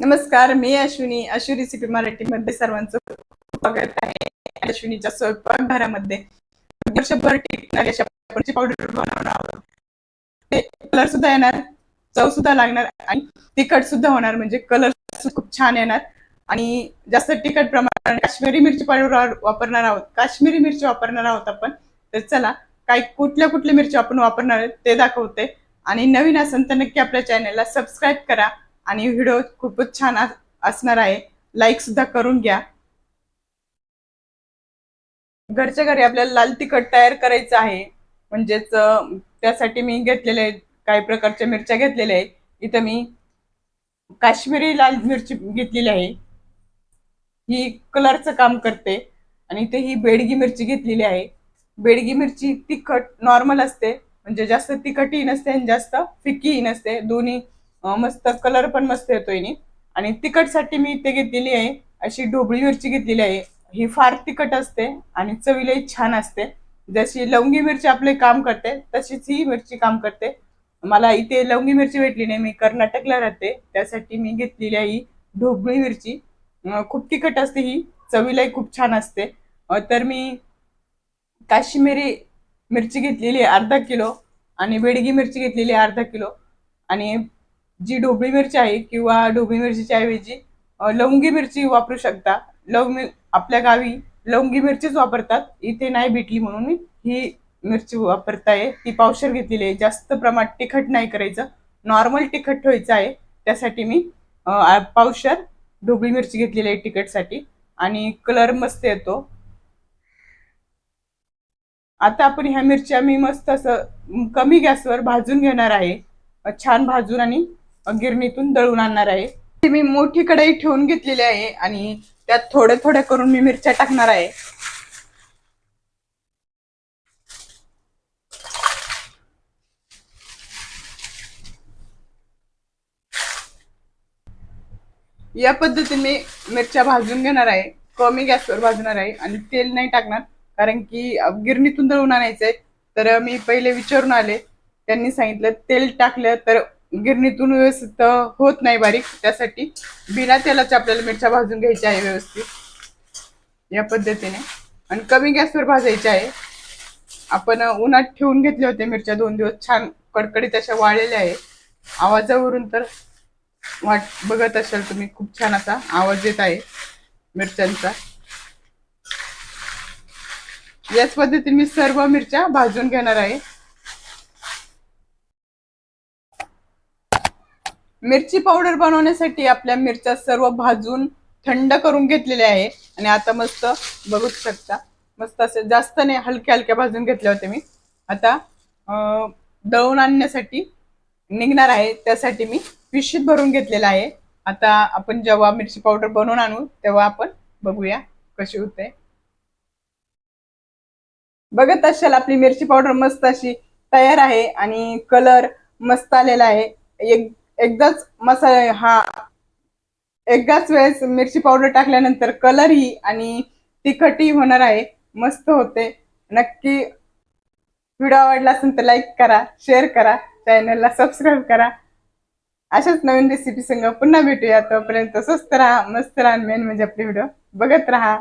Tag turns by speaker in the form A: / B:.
A: नमस्कार मी अश्विनी. अश्वी रेसिपी मराठी मध्ये सर्वांचं स्वागत आहे. अश्विनीच्या स्वयंपाकघरामध्ये वर्षभर टिकणारी अशा पावडर बनवणार आहोत. ते कलर सुद्धा येणार चव सुद्धा लागणार आणि तिखट सुद्धा होणार. म्हणजे कलर खूप छान येणार. आणि जास्त तिखट प्रमाणात काश्मीरी मिरची पावडर वापरणार आहोत. काश्मीरी मिरची वापरणार आहोत आपण. तर चला काय कुठल्या कुठल्या मिरची आपण वापरणार आहोत ते दाखवते. आणि नवीन असेल तर नक्की आपल्या चॅनलला सबस्क्राईब करा. आणि व्हिडिओ खूपच छान असणार आहे. लाईक सुद्धा करून घ्या. घरच्या घरी आपल्याला लाल तिखट तयार करायचं आहे. म्हणजेच त्यासाठी मी घेतलेले काही प्रकारच्या मिरच्या घेतलेल्या आहे इथं मी काश्मीरी लाल मिरची घेतलेली आहे. ही कलरचं काम करते. आणि इथे ही बेडगी मिरची घेतलेली आहे. बेडगी मिरची तिखट नॉर्मल असते. म्हणजे जास्त तिखटही नसते आणि जास्त फिकीही नसते. दोन्ही मस्त कलर पण मस्त येतोय आणि तिखटसाठी मी इथे घेतलेली आहे अशी ढोबळी मिरची घेतलेली आहे. ही फार तिखट असते आणि चवीलाही छान असते. जशी लवंगी मिरची आपले काम करते तशीच ही मिरची काम करते. मला इथे लवंगी मिरची भेटली नाही मी कर्नाटकला राहते. त्यासाठी मी घेतलेली आहे ही ढोबळी मिरची. खूप तिखट असते ही चवीलाही खूप छान असते. तर मी काश्मीरी मिरची घेतलेली आहे अर्धा किलो. आणि बेडगी मिरची घेतलेली आहे अर्धा किलो. आणि जी ढोबळी मिरची आहे किंवा ढोबळी मिरचीच्या ऐवजी लवंगी मिरची वापरू शकता. लवंगी आपल्या गावी लवंगी मिरचीच वापरतात. इथे नाही भेटली म्हणून मी ही मिरची वापरताय. ती पावशर घेतलेली आहे. जास्त प्रमाणात तिखट नाही करायचं. नॉर्मल तिखट ठेवायचं आहे. त्यासाठी मी पावशर ढोबळी मिरची घेतलेली आहे तिखटसाठी. आणि कलर मस्त येतो. आता आपण ह्या मिरच्या मी मस्त असं कमी गॅसवर भाजून घेणार आहे. छान भाजून आणि गिरणीतून दळून आणणार आहे. ती मी मोठी कढई ठेवून घेतलेली आहे आणि त्यात थोड्या थोड्या करून मी मिरच्या टाकणार आहे. या पद्धतीने मी मिरच्या भाजून घेणार आहे. कमी गॅसवर भाजणार आहे आणि तेल नाही टाकणार कारण की गिरणीतून दळून आणायचं आहे तर मी पहिले विचारून आले. त्यांनी सांगितलं तेल टाकलं तर गिरणीतून व्यवस्थित होत नाही बारीक. त्यासाठी बिना तेलाच्या आपल्याला मिरच्या भाजून घ्यायच्या आहे व्यवस्थित. या पद्धतीने. आणि कमी गॅसवर भाजायच्या आहे. आपण उन्हात ठेवून घेतले होते मिरच्या दोन दिवस. छान कडकडीत अशा वाळलेल्या आहे आवाजावरून तर वाट बघत असाल तुम्ही. खूप छान असा आवाज येत आहे मिरच्यांचा. याच पद्धतीने मी सर्व मिरच्या भाजून घेणार आहे. मिरची पावडर बनवण्यासाठी आपल्या मिरच्या सर्व भाजून थंड करून घेतलेल्या आहे. आणि आता मस्त बघू शकता. मस्त असे जास्त नाही हलक्या हलक्या भाजून घेतल्या होत्या मी. आता दळून आणण्यासाठी निघणार आहे. त्यासाठी मी पिशीत भरून घेतलेला आहे. आता आपण जेव्हा मिरची पावडर बनवून आणू तेव्हा आपण बघूया कशी होते. बघत असाल आपली मिरची पावडर मस्त अशी तयार आहे आणि कलर मस्त आलेला आहे. एक एकदाच मसाला हा. एकदाच वेळेस मिरची पावडर टाकल्यानंतर कलरही आणि तिखटही होणार आहे. मस्त होते. नक्की व्हिडिओ आवडला असेल तर लाईक करा शेअर करा चॅनलला सबस्क्राईब करा. अशाच नवीन रेसिपी संग पुन्हा भेटूया. तोपर्यंत स्वस्त राहा मस्त राहा मेन म्हणजे आपले व्हिडिओ बघत राहा.